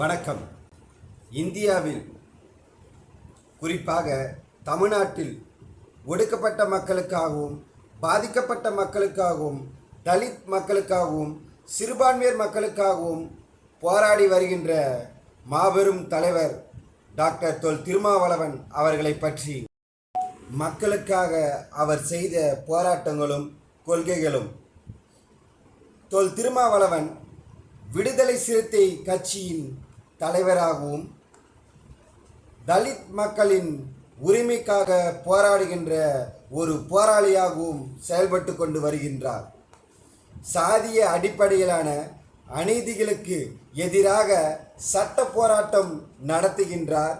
வணக்கம். இந்தியாவில் குறிப்பாக தமிழ்நாட்டில் ஒடுக்கப்பட்ட மக்களுக்காகவும் பாதிக்கப்பட்ட மக்களுக்காகவும் தலித் மக்களுக்காகவும் சிறுபான்மையர் மக்களுக்காகவும் போராடி வருகின்ற மாபெரும் தலைவர் டாக்டர் தொல் திருமாவளவன் அவர்களை பற்றி மக்களுக்காக அவர் செய்த போராட்டங்களும் கொள்கைகளும். தொல் திருமாவளவன் விடுதலை சிறுத்தை கட்சியின் தலைவராகவும் தலித் மக்களின் உரிமைக்காக போராடுகின்ற ஒரு போராளியாகவும் செயல்பட்டு கொண்டு வருகின்றார். சாதிய அடிப்படையிலான அநீதிகளுக்கு எதிராக சட்ட போராட்டம் நடத்துகின்றார்.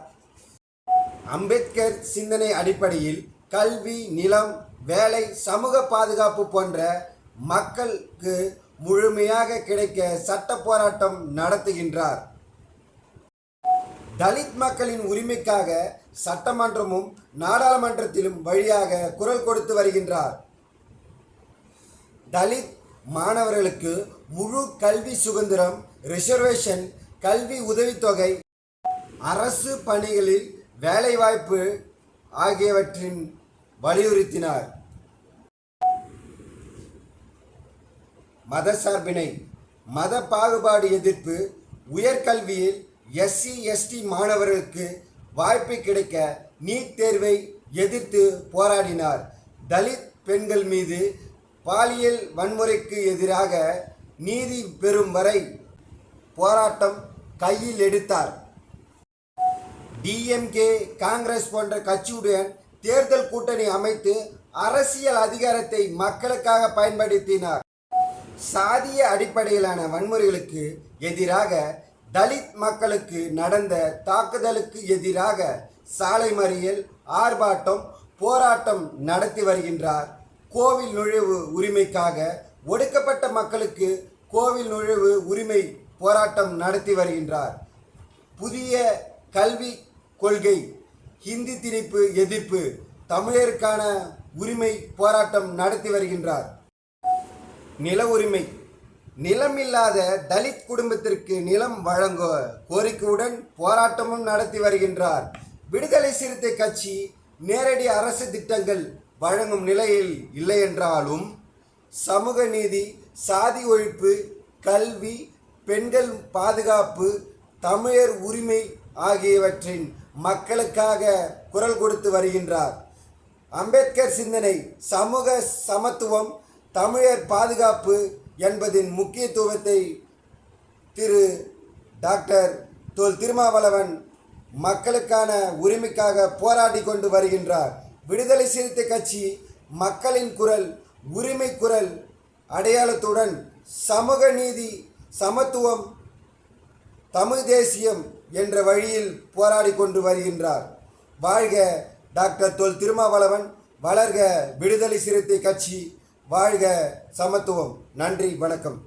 அம்பேத்கர் சிந்தனை அடிப்படையில் கல்வி நிலம் வேலை சமூக பாதுகாப்பு போன்ற மக்களுக்கு முழுமையாக கிடைக்க சட்ட போராட்டம் நடத்துகின்றார். தலித் மக்களின் உரிமைக்காக சட்டமன்றமும் நாடாளுமன்றத்திலும் வழியாக குரல் கொடுத்து வருகின்றார். தலித் மாணவர்களுக்கு முழு கல்வி சுதந்திரம் ரிசர்வேஷன் கல்வி உதவித்தொகை அரசு பணிகளில் வேலைவாய்ப்பு ஆகியவற்றின் வலியுறுத்தினார். மதசார்பினை மத பாகுபாடு எதிர்ப்பு உயர்கல்வியில் எஸ்சி எஸ்டி மாணவர்களுக்கு வாய்ப்பு கிடைக்க நீட் தேர்வை எதிர்த்து போராடினார். தலித் பெண்கள் மீது பாலியல் வன்முறைக்கு எதிராக நீதி பெறும் வரை போராட்டம் கையில் எடுத்தார். டிஎம்கே காங்கிரஸ் போன்ற கட்சியுடன் தேர்தல் கூட்டணி அமைத்து அரசியல் அதிகாரத்தை மக்களுக்காக பயன்படுத்தினார். சாதிய அடிப்படையிலான வன்முறைகளுக்கு எதிராக தலித் மக்களுக்கு நடந்த தாக்குதலுக்கு எதிராக சாலை மறியல் ஆர்ப்பாட்டம் போராட்டம் நடத்தி வருகின்றார். கோவில் நுழைவு உரிமைக்காக ஒடுக்கப்பட்ட மக்களுக்கு கோவில் நுழைவு உரிமை போராட்டம் நடத்தி வருகின்றார். புதிய கல்வி கொள்கை ஹிந்தி திணிப்பு எதிர்ப்பு தமிழருக்கான உரிமை போராட்டம் நடத்தி வருகின்றார். நில உரிமை நிலமில்லாத தலித் குடும்பத்திற்கு நிலம் வழங்க கோரிக்கையுடன் போராட்டமும் நடத்தி வருகின்றார். விடுதலை சிறுத்தை கட்சி நேரடி அரசு திட்டங்கள் வழங்கும் நிலையில் இல்லை என்றாலும் சமூக நீதி சாதி ஒழிப்பு கல்வி பெண்கள் பாதுகாப்பு தமிழர் உரிமை ஆகியவற்றின் மக்களுக்காக குரல் கொடுத்து வருகின்றார். அம்பேத்கர் சிந்தனை சமூக சமத்துவம் தமிழர் பாதுகாப்பு என்பதின் முக்கியத்துவத்தை திரு டாக்டர் தொல் திருமாவளவன் மக்களுக்கான உரிமைக்காக போராடி கொண்டு வருகின்றார். விடுதலை சிறுத்தை கட்சி மக்களின் குரல் உரிமை குரல் அடையாளத்துடன் சமூக நீதி சமத்துவம் தமிழ் தேசியம் என்ற வழியில் போராடி கொண்டு வருகின்றார். வாழ்க டாக்டர் தொல் திருமாவளவன் வளர்க விடுதலை சிறுத்தை கட்சி வாழ்க சமத்துவம். நன்றி வணக்கம்.